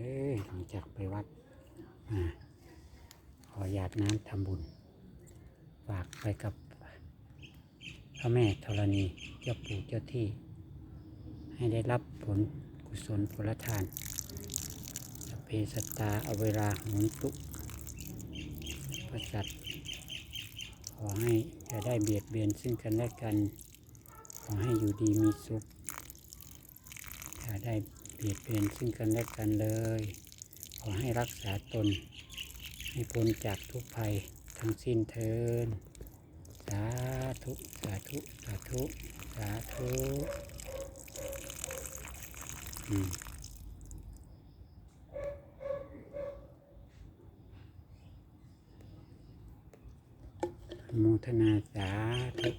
เด้อหลังจากไปวัดมาขอหยาดน้ำทำบุญ ฝากไปกับพระแม่ธรณีเจ้าปู่เจ้าที่ ให้ได้รับผลกุศลผลทานสเพสตาเอาเวลาหมุนตุประจัดขอให้จะได้เบียดเบียนซึ่งกันและกัน ขอให้อยู่ดีมีสุขอย่าได้ เบียดเบียนซึ่งกันและกันเลย ขอให้รักษาตน ให้พ้นจากทุกภัยทั้งสิ้นเทินสาธุสาธุสาธุสาธุอืมโมทนาสาธุ